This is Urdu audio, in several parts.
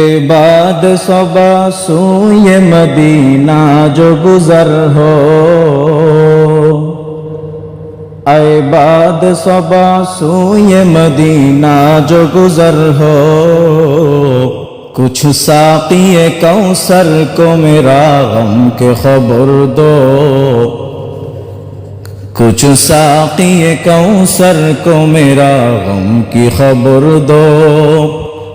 باد صبا سوئے مدینہ جو گزر ہو۔ اے باد صبا سوئے مدینہ جو گزر ہو۔ کچھ ساقی کوثر کو میرا غم کے خبر دو۔ کچھ ساقی کوثر کو میرا غم کی خبر دو۔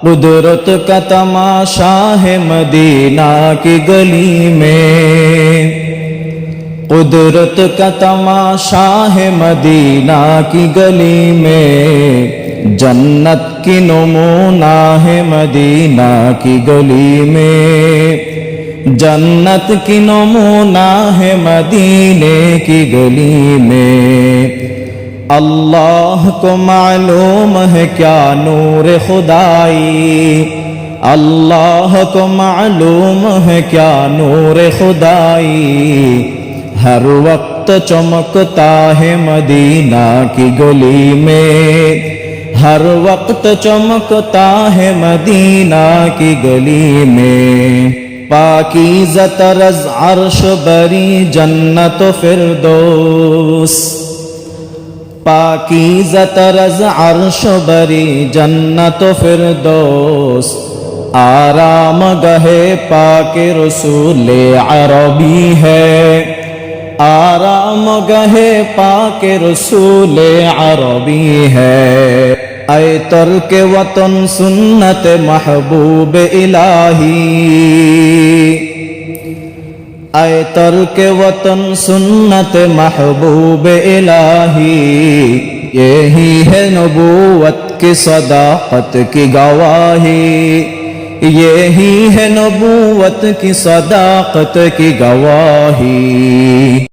قدرت کا تماشا ہے مدینہ کی گلی میں۔ قدرت کا تماشا ہے مدینہ کی گلی میں۔ جنت کی نمونہ ہے مدینہ کی گلی میں۔ جنت کی نمونہ ہے مدینے کی گلی میں۔ اللہ کو معلوم ہے کیا نور خدائی؟ اللہ کو معلوم ہے کیا نور خدائی؟ ہر وقت چمکتا ہے مدینہ کی گلی میں۔ ہر وقت چمکتا ہے مدینہ کی گلی میں۔ پاکیزہ طرز عرش بری جنت و فردوس۔ پاکیزہ طرز عرش بری جنت و فردوس آرام گہے پاک رسول عربی ہے آرام گہے پاک رسول عربی ہے اے ترک وطن سنت محبوب الہی اے ترک وطن سنت محبوب الہی، یہی ہے نبوت کی صداقت کی گواہی، یہی ہے نبوت کی صداقت کی گواہی۔